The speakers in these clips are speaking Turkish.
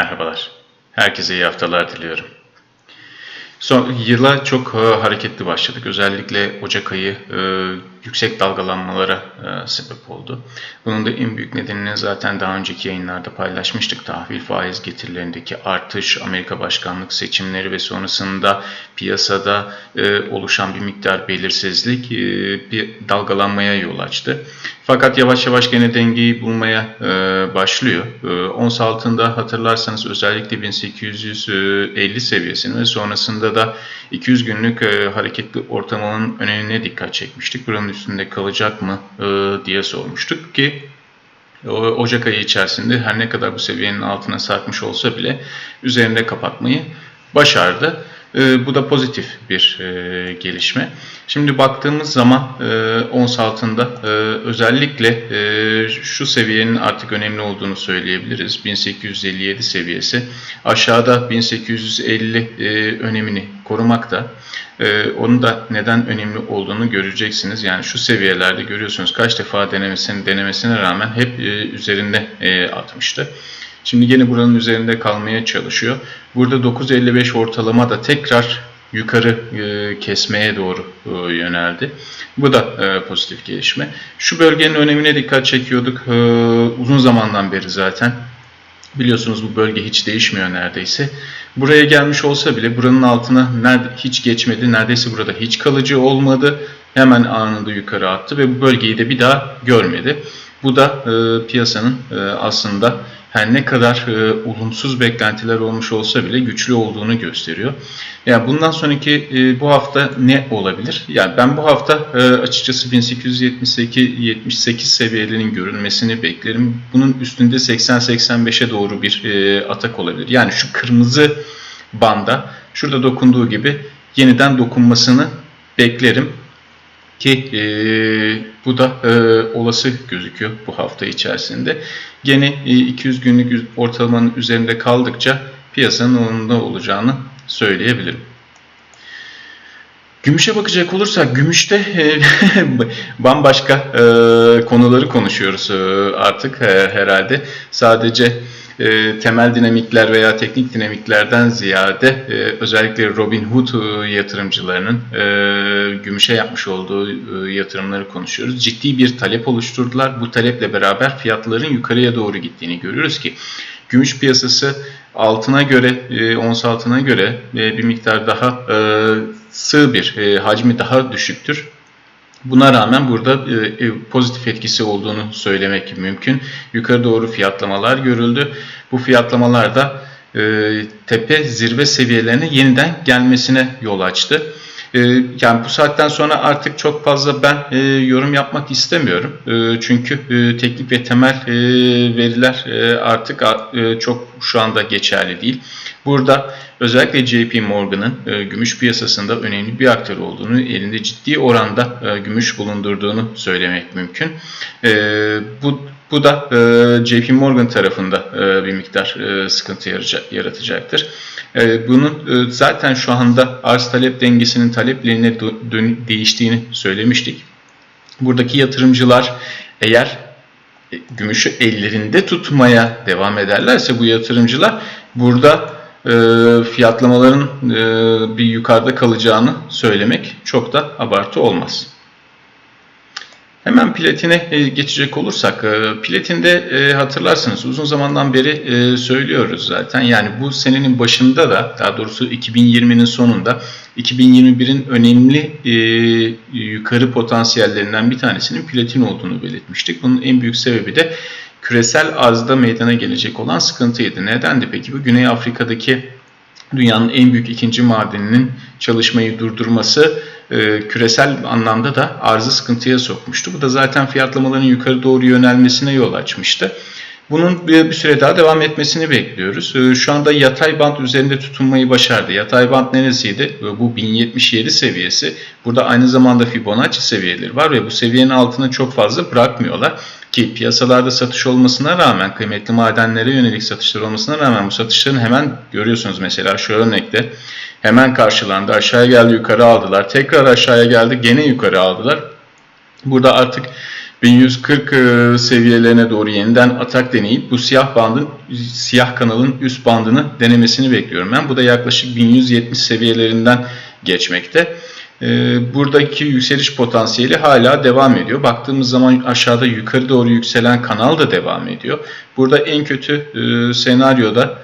Merhabalar. Herkese iyi haftalar diliyorum. Son yıla çok e, hareketli başladık. Özellikle Ocak ayı e, yüksek dalgalanmalara e, sebep oldu. Bunun da en büyük nedenini zaten daha önceki yayınlarda paylaşmıştık. Tahvil faiz getirilerindeki artış, Amerika başkanlık seçimleri ve sonrasında piyasada e, oluşan bir miktar belirsizlik e, bir dalgalanmaya yol açtı. Fakat yavaş yavaş gene dengeyi bulmaya e, başlıyor. E, ons altında hatırlarsanız özellikle 1850 seviyesini ve sonrasında da 200 günlük e, hareketli ortalamanın önemine dikkat çekmiştik. Buranın üstünde kalacak mı e, diye sormuştuk ki Ocak ayı içerisinde her ne kadar bu seviyenin altına sarkmış olsa bile üzerinde kapatmayı başardı. E, bu da pozitif bir e, gelişme. Şimdi baktığımız zaman e, ons altında e, özellikle e, şu seviyenin artık önemli olduğunu söyleyebiliriz. 1857 seviyesi. Aşağıda 1850 e, önemini korumakta. E, onun da neden önemli olduğunu göreceksiniz. Yani şu seviyelerde görüyorsunuz kaç defa denemesine, denemesine rağmen hep üzerinde atmıştı. Şimdi yine buranın üzerinde kalmaya çalışıyor. Burada 9.55 ortalama da tekrar yukarı e, kesmeye doğru e, yöneldi. Bu da e, pozitif gelişme. Şu bölgenin önemine dikkat çekiyorduk uzun zamandan beri zaten. Biliyorsunuz bu bölge hiç değişmiyor neredeyse. Buraya gelmiş olsa bile buranın altına hiç geçmedi. Neredeyse burada hiç kalıcı olmadı. Hemen anında yukarı attı ve bu bölgeyi de bir daha görmedi. Bu da e, piyasanın e, aslında her ne kadar e, olumsuz beklentiler olmuş olsa bile güçlü olduğunu gösteriyor. Yani bundan sonraki e, bu hafta ne olabilir? Yani ben bu hafta e, açıkçası 1878-78 seviyelerinin görülmesini beklerim. Bunun üstünde 80-85'e doğru bir e, atak olabilir. Yani şu kırmızı banda şurada dokunduğu gibi yeniden dokunmasını beklerim. Ki e, bu da e, olası gözüküyor bu hafta içerisinde. Gene e, 200 günlük ortalamanın üzerinde kaldıkça piyasanın onunda olacağını söyleyebilirim. Gümüşe bakacak olursak gümüşte e, bambaşka e, konuları konuşuyoruz e, artık e, herhalde. Sadece e, temel dinamikler veya teknik dinamiklerden ziyade e, özellikle Robinhood e, yatırımcılarının e, gümüşe yapmış olduğu e, yatırımları konuşuyoruz. Ciddi bir talep oluşturdular. Bu taleple beraber fiyatların yukarıya doğru gittiğini görüyoruz ki gümüş piyasası altına göre, e, ons altına göre e, bir miktar daha e, sığ bir, e, hacmi daha düşüktür. Buna rağmen burada e, e, pozitif etkisi olduğunu söylemek mümkün. Yukarı doğru fiyatlamalar görüldü. Bu fiyatlamalar da e, tepe zirve seviyelerine yeniden gelmesine yol açtı. Yani bu saatten sonra artık çok fazla ben yorum yapmak istemiyorum. Çünkü teknik ve temel veriler artık çok şu anda geçerli değil. Burada özellikle JP Morgan'ın e, gümüş piyasasında önemli bir aktör olduğunu, elinde ciddi oranda e, gümüş bulundurduğunu söylemek mümkün. E, bu bu da e, JP Morgan tarafında e, bir miktar e, sıkıntı yaratacaktır. E, bunun e, zaten şu anda arz talep dengesinin taleplerine değiştiğini söylemiştik. Buradaki yatırımcılar eğer e, gümüşü ellerinde tutmaya devam ederlerse bu yatırımcılar burada fiyatlamaların e, bir yukarıda kalacağını söylemek çok da abartı olmaz. Hemen platine e, geçecek olursak, e, platinde hatırlarsınız uzun zamandan beri söylüyoruz zaten. Yani bu senenin başında da, daha doğrusu 2020'nin sonunda 2021'in önemli yukarı potansiyellerinden bir tanesinin platin olduğunu belirtmiştik. Bunun en büyük sebebi de küresel arzda meydana gelecek olan sıkıntıydı. Nedendi peki bu? Güney Afrika'daki dünyanın en büyük ikinci madeninin çalışmayı durdurması e, küresel anlamda da arzı sıkıntıya sokmuştu. Bu da zaten fiyatlamaların yukarı doğru yönelmesine yol açmıştı. Bunun bir, süre daha devam etmesini bekliyoruz. E, şu anda yatay bant üzerinde tutunmayı başardı. Yatay bant neresiydi? E, bu 1077 seviyesi. Burada aynı zamanda Fibonacci seviyeleri var ve bu seviyenin altına çok fazla bırakmıyorlar. Ki piyasalarda satış olmasına rağmen, kıymetli madenlere yönelik satışlar olmasına rağmen bu satışların hemen görüyorsunuz mesela şu örnekte hemen karşılandı. Aşağıya geldi yukarı aldılar. Tekrar aşağıya geldi gene yukarı aldılar. Burada artık 1140 e, seviyelerine doğru yeniden atak deneyip bu siyah bandın siyah kanalın üst bandını denemesini bekliyorum ben. Bu da yaklaşık 1170 seviyelerinden geçmekte. E, buradaki yükseliş potansiyeli hala devam ediyor. Baktığımız zaman aşağıda yukarı doğru yükselen kanal da devam ediyor. Burada en kötü e, senaryoda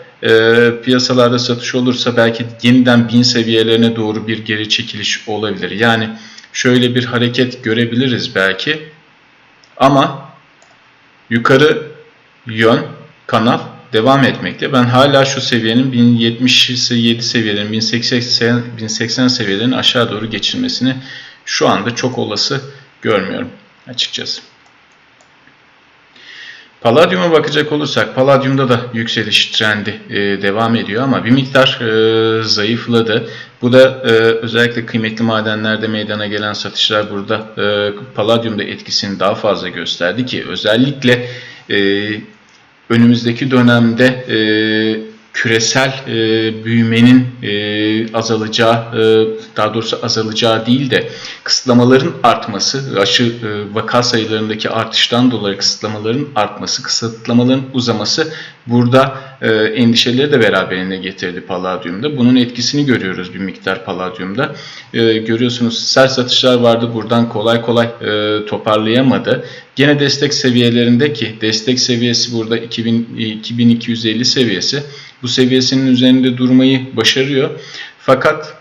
piyasalarda satış olursa belki yeniden 1000 seviyelerine doğru bir geri çekiliş olabilir. Yani şöyle bir hareket görebiliriz belki. Ama yukarı yön kanal devam etmekte. Ben hala şu seviyenin 1077 seviyelerin 1080, 1080 seviyelerin aşağı doğru geçilmesini şu anda çok olası görmüyorum açıkçası. Palladium'a bakacak olursak Palladium'da da yükseliş trendi e, devam ediyor ama bir miktar e, zayıfladı. Bu da e, özellikle kıymetli madenlerde meydana gelen satışlar burada e, Palladium'da etkisini daha fazla gösterdi ki özellikle e, önümüzdeki dönemde e, küresel e, büyümenin e, azalacağı, e, daha doğrusu azalacağı değil de kısıtlamaların artması, aşı e, vaka sayılarındaki artıştan dolayı kısıtlamaların artması, kısıtlamaların uzaması burada e, endişeleri de beraberine getirdi Palladium'da. Bunun etkisini görüyoruz bir miktar Palladium'da. E, görüyorsunuz sert satışlar vardı buradan kolay kolay e, toparlayamadı. Gene destek seviyelerindeki destek seviyesi burada 2000, 2250 seviyesi bu seviyesinin üzerinde durmayı başarıyor. Fakat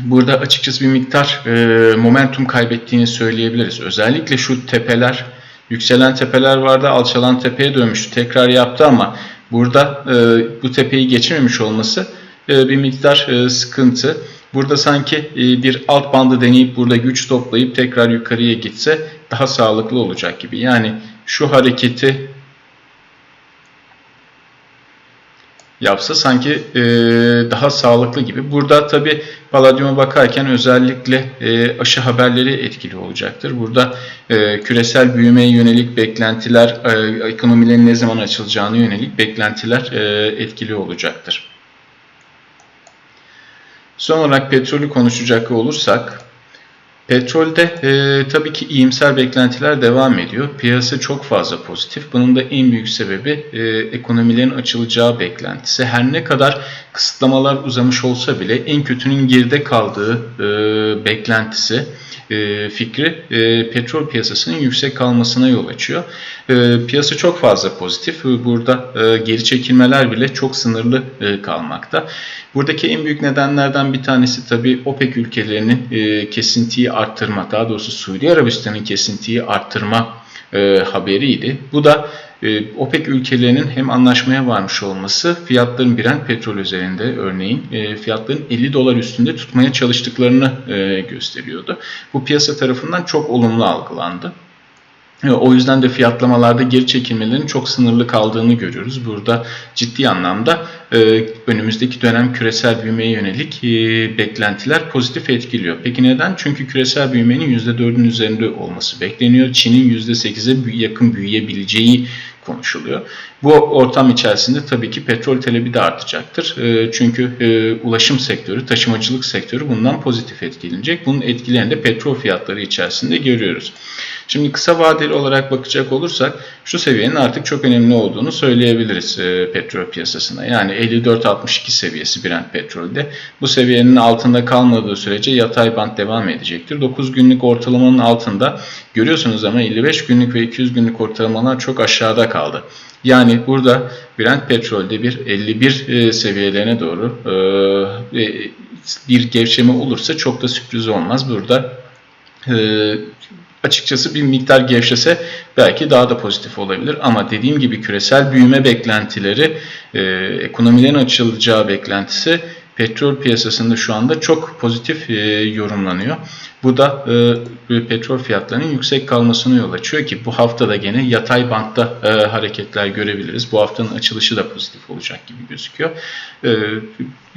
burada açıkçası bir miktar e, momentum kaybettiğini söyleyebiliriz. Özellikle şu tepeler, yükselen tepeler vardı, alçalan tepeye dönmüştü. Tekrar yaptı ama burada e, bu tepeyi geçememiş olması e, bir miktar e, sıkıntı. Burada sanki e, bir alt bandı deneyip burada güç toplayıp tekrar yukarıya gitse daha sağlıklı olacak gibi. Yani şu hareketi yapsa sanki e, daha sağlıklı gibi. Burada tabi Palladium'a bakarken özellikle e, aşı haberleri etkili olacaktır. Burada e, küresel büyümeye yönelik beklentiler, e, ekonomilerin ne zaman açılacağını yönelik beklentiler e, etkili olacaktır. Son olarak petrolü konuşacak olursak, Petrolde e, tabii ki iyimser beklentiler devam ediyor. Piyasa çok fazla pozitif. Bunun da en büyük sebebi e, ekonomilerin açılacağı beklentisi. Her ne kadar kısıtlamalar uzamış olsa bile en kötünün geride kaldığı e, beklentisi e, fikri e, petrol piyasasının yüksek kalmasına yol açıyor. E, piyasa çok fazla pozitif. Burada geri çekilmeler bile çok sınırlı kalmakta. Buradaki en büyük nedenlerden bir tanesi tabii OPEC ülkelerinin kesintiyi arttırma, daha doğrusu Suudi Arabistan'ın kesintiyi arttırma haberiydi. Bu da e, OPEC ülkelerinin hem anlaşmaya varmış olması fiyatların Brent petrol üzerinde örneğin e, fiyatların 50 dolar üstünde tutmaya çalıştıklarını e, gösteriyordu. Bu piyasa tarafından çok olumlu algılandı. O yüzden de fiyatlamalarda geri çekilmelerin çok sınırlı kaldığını görüyoruz. Burada ciddi anlamda e, önümüzdeki dönem küresel büyümeye yönelik e, beklentiler pozitif etkiliyor. Peki neden? Çünkü küresel büyümenin %4'ün üzerinde olması bekleniyor. Çin'in %8'e yakın büyüyebileceği konuşuluyor. Bu ortam içerisinde tabii ki petrol talebi de artacaktır. E, çünkü ulaşım sektörü, taşımacılık sektörü bundan pozitif etkilenecek. Bunun etkilerini de petrol fiyatları içerisinde görüyoruz. Şimdi kısa vadeli olarak bakacak olursak şu seviyenin artık çok önemli olduğunu söyleyebiliriz petrol piyasasına. Yani 54-62 seviyesi Brent petrolde. Bu seviyenin altında kalmadığı sürece yatay band devam edecektir. 9 günlük ortalamanın altında görüyorsunuz ama 55 günlük ve 200 günlük ortalamalar çok aşağıda kaldı. Yani burada Brent petrolde bir 51 e, seviyelerine doğru e, bir gevşeme olursa çok da sürpriz olmaz. Burada e, açıkçası bir miktar gevşese belki daha da pozitif olabilir. Ama dediğim gibi küresel büyüme beklentileri, e, ekonomilerin açılacağı beklentisi petrol piyasasında şu anda çok pozitif e, yorumlanıyor. Bu da e, petrol fiyatlarının yüksek kalmasına yol açıyor ki bu hafta da gene yatay bantta e, hareketler görebiliriz. Bu haftanın açılışı da pozitif olacak gibi gözüküyor. E,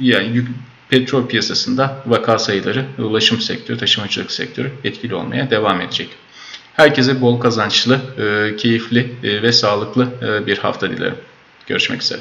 yani petrol piyasasında vaka sayıları ulaşım sektörü, taşımacılık sektörü etkili olmaya devam edecek. Herkese bol kazançlı, e, keyifli e, ve sağlıklı e, bir hafta dilerim. Görüşmek üzere.